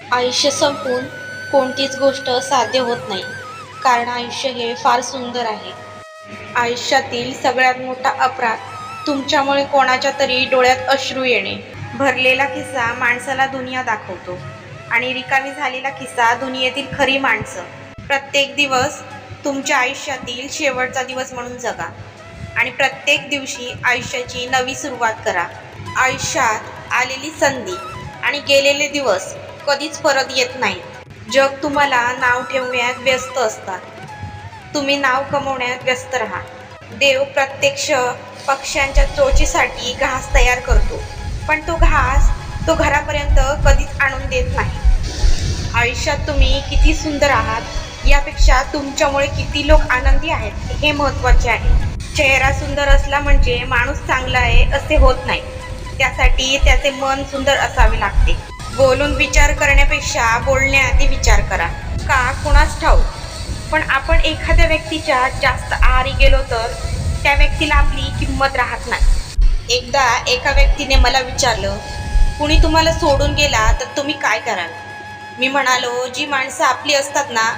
आयुष्य संपून कोणतीच गोष्ट साध्य होत नाही. कारण आयुष्य हे फार सुंदर आहे. आयुष्यातील सगळ्यात मोठा अपराध तुमच्यामुळे कोणाच्या तरी डोळ्यात अश्रू येणे. भरलेला खिस्सा माणसाला दुनिया दाखवतो. आणि रिकामी झालेला खिस्सा दुनियेतील खरी माणसं. प्रत्येक दिवस तुमच्या आयुष्यातील शेवटचा दिवस म्हणून जगा. आणि प्रत्येक दिवशी आयुष्याची नवी सुरुवात करा. आयुष्यात आलेली संधी आणि गेलेले दिवस कधीच परत येत नाही. जग तुम्हाला नाव ठेवण्यात व्यस्त असतात. तुम्ही नाव कमवण्यात व्यस्त राहा. देव प्रत्यक्ष पक्ष्यांच्या चोचीसाठी घास तयार करतो. पण तो घास तो घरापर्यंत कधीच आणून देत नाही. आयुष्यात तुम्ही किती सुंदर आहात यापेक्षा तुमच्यामुळे किती लोक आनंदी आहेत हे महत्त्वाचे आहे. चेहरा सुंदर असला म्हणजे माणूस चांगला आहे असे होत नाही. त्यासाठी त्याचे मन सुंदर असावे लागते. बोलून विचार करण्यापेक्षा बोलण्याआधी विचार करा. का कुणाच ठाऊ पण आपण एखाद्या व्यक्तीच्या जास्त आहारी गेलो तर त्या व्यक्तीला आपली किंमत राहत नाही. एकदा एका व्यक्तीने मला विचारलं कुणी तुम्हाला सोडून गेला तर तुम्ही काय कराल? मी म्हणालो जी माणसं आपली असतात ना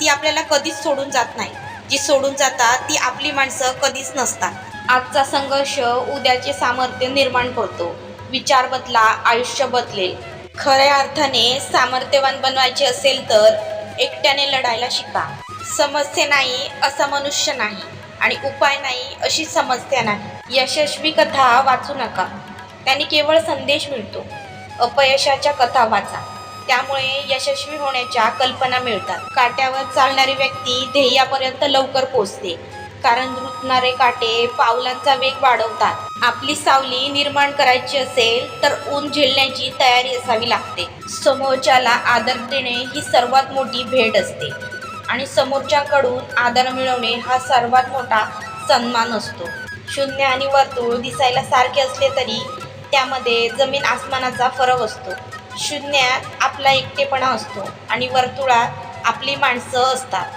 ती आपल्याला कधीच सोडून जात नाही. जी सोडून जातात ती आपली माणसं कधीच नसतात. आजचा संघर्ष उद्याचे सामर्थ्य निर्माण करतो. विचार बदला आयुष्य बदलेल. खऱ्या अर्थाने सामर्थ्यवान बनवायचे असेल तर एकट्याने लढायला शिका. समस्या नाही असा मनुष्य नाही आणि उपाय नाही अशी समस्या नाही. यशस्वी कथा वाचू नका. त्यांनी केवळ संदेश मिळतो. अपयशाच्या कथा वाचा. त्यामुळे यशस्वी होण्याच्या कल्पना मिळतात. काट्यावर चालणारी व्यक्ती ध्येयापर्यंत लवकर पोचते. कारण रुतणारे काटे पावलांचा वेग वाढवतात. आपली सावली निर्माण करायची असेल तर ऊन झेलण्याची तयारी असावी लागते. समोरच्याला आदर देणे ही सर्वात मोठी भेट असते. आणि समोरच्याकडून आदर मिळवणे हा सर्वात मोठा सन्मान असतो. शून्य आणि वर्तुळ दिसायला सारखे असले तरी त्यामध्ये जमीन आसमानाचा फरक असतो. शून्यात आपला एकटेपणा असतो आणि वर्तुळात आपली माणसं असतात.